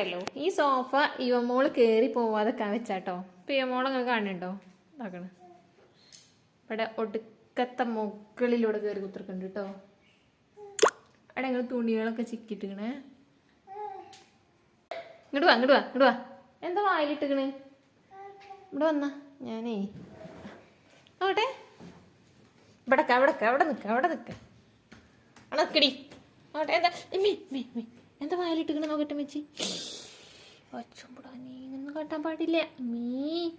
ഉണ്ടല്ലോ. ഈ സോഫ ഇവമോൾ കയറി പോവാതൊക്കെ വെച്ചാട്ടോ. ഇപ്പൊ ഇവമോൾ അങ്ങനെ കാണുന്നുണ്ടോ? ഇതാക്കണ ഇവിടെ ഒടുക്കത്തെ മുകളിലൂടെ കയറി കുത്തിർക്കുന്നുണ്ട് കേട്ടോ. അവിടെ ഞങ്ങൾ തുണികളൊക്കെ ചിക്കിട്ടിക്കണേ ഇങ്ങോട്ട് വാ ഇങ്ങോട്ട് വാ ഇങ്ങോട്ട് വാ. എന്താ വായിലിട്ടിക്കണ് ഇവിടെ വന്ന ഞാനേ. നോട്ടെ ഇവിടെ അവിടെ അവിടെ നിൽക്ക അവിടെ നിൽക്ക അവിടെ നിൽക്കടി നോട്ടെ എന്താ? മീ മീ മീ എന്താ വായിലിട്ടിക്കണ നോക്കട്ടെ മെച്ചി? നീ കാട്ടാൻ പാടില്ല. മീ.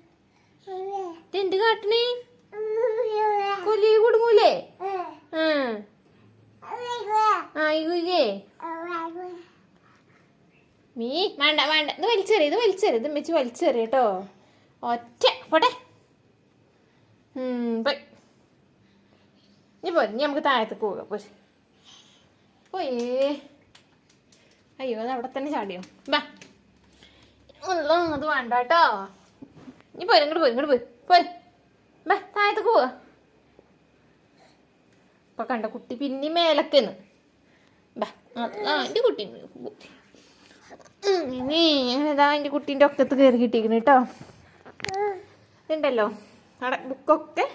എന്ത് കാട്ടണേ? കൊല്ലി കൊടുങ്ങൂലേ? ആ. ആ ഇല്ലേ മീ വേണ്ട വേണ്ട. ഇത് വലിച്ചെറിയ ഇത് വലിച്ചെറിയ ഇത് മെച്ചി വലിച്ചെറിയ കേട്ടോ. ഒറ്റ. പോട്ടെ. പോയി. ഇനി പോയി നമുക്ക് താഴത്തേക്ക് പോകാം. പോയി പോയേ. അയ്യോ അത് അവിടെ തന്നെ ചാടിയോ? ബാ. അത് വേണ്ട കേട്ടോ. ഇനി പോയി ഇങ്ങോട്ട് പോയി ഇങ്ങോട്ട് പോയി പോയി ബാ താഴത്തേക്ക് പോവാ. ഇപ്പൊ കണ്ട കുട്ടി പിന്നെ മേലക്കെന്ന് ആ എന്റെ കുട്ടി. ഇതാ എന്റെ കുട്ടീന്റെ ഒക്കത്ത് കയറി കിട്ടിയിരിക്കുന്നു കേട്ടോ. ഇതുണ്ടല്ലോ അവിടെ ബുക്കൊക്കെ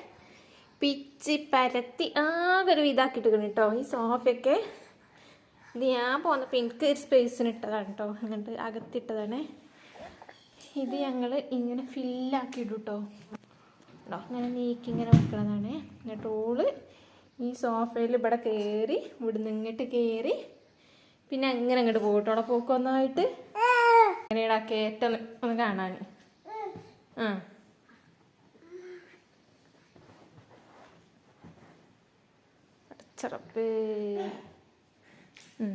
പിച്ചി പരത്തി ആകെ ഒരു ഇതാക്കിയിട്ടിരിക്കുന്നു കേട്ടോ ഈ സോഫയൊക്കെ ഇത് ഞാൻ പോന്നപ്പോൾ എനിക്ക് ഒരു സ്പേസിന് ഇട്ടതാണ് കേട്ടോ അങ്ങോട്ട് അകത്തിട്ടതാണ്. ഇത് ഞങ്ങൾ ഇങ്ങനെ ഫില്ലാക്കി ഇടും കേട്ടോ കേട്ടോ ഇങ്ങനെ നീക്കി ഇങ്ങനെ വെക്കണതാണ്. എന്നിട്ട് ഓൾ ഈ സോഫയിൽ ഇവിടെ കയറി ഇവിടുന്ന് ഇങ്ങോട്ട് കയറി പിന്നെ അങ്ങനെ അങ്ങോട്ട് പോകട്ടോ. അവിടെ പോക്കൊന്നായിട്ട് അങ്ങനെയാണ് ആ കയറ്റം ഒന്ന് കാണാൻ ആ. അടച്ചറപ്പ്. ഉം.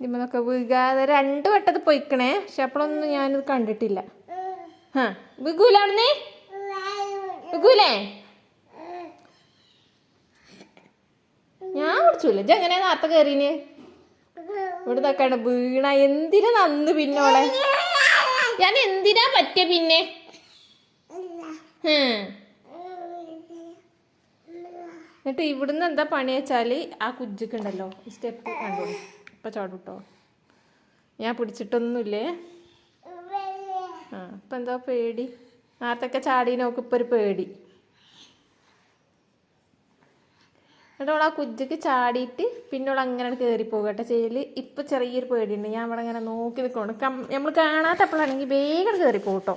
ഇതിമ്മന്നൊക്കെ വീകാതെ രണ്ട് വട്ടത് പൊയ്ക്കണേ പക്ഷെ അപ്പോഴൊന്നും ഞാനിത് കണ്ടിട്ടില്ല. ആ വിഗൂലാണെന്നേ വിഗൂലേ? ഞാൻ കുടിച്ചില്ല ജ എങ്ങനെയാ നേരത്തെ കയറീന് ഇവിടെ നിൽക്കാണ്ട് വീണ. എന്തിനാ നന്ന് പിന്നോളെ ഞാൻ എന്തിനാ പറ്റിയ പിന്നെ? ഹും. എന്നിട്ട് ഇവിടുന്ന് എന്താ പണി വെച്ചാൽ ആ കുജിക്കുണ്ടല്ലോ സ്റ്റെപ്പ് കണ്ടോ? ഇപ്പൊ ചാടുട്ടോ. ഞാൻ പിടിച്ചിട്ടൊന്നുമില്ലേ? ആ ഇപ്പൊ എന്താ പേടി? നേരത്തൊക്കെ ചാടി നോക്ക് ഇപ്പൊ ഒരു പേടി. എന്നിട്ട് അവൾ ആ കുജിക്ക് ചാടിയിട്ട് പിന്നെ അവൾ അങ്ങനെ കയറി പോകട്ടെ ചെയ്യൽ. ഇപ്പൊ ചെറിയൊരു പേടിയുണ്ട്. ഞാൻ അവിടെ അങ്ങനെ നോക്കി നിൽക്കണം നമ്മൾ കാണാത്തപ്പോഴാണെങ്കിൽ വേഗം കയറി പോകട്ടോ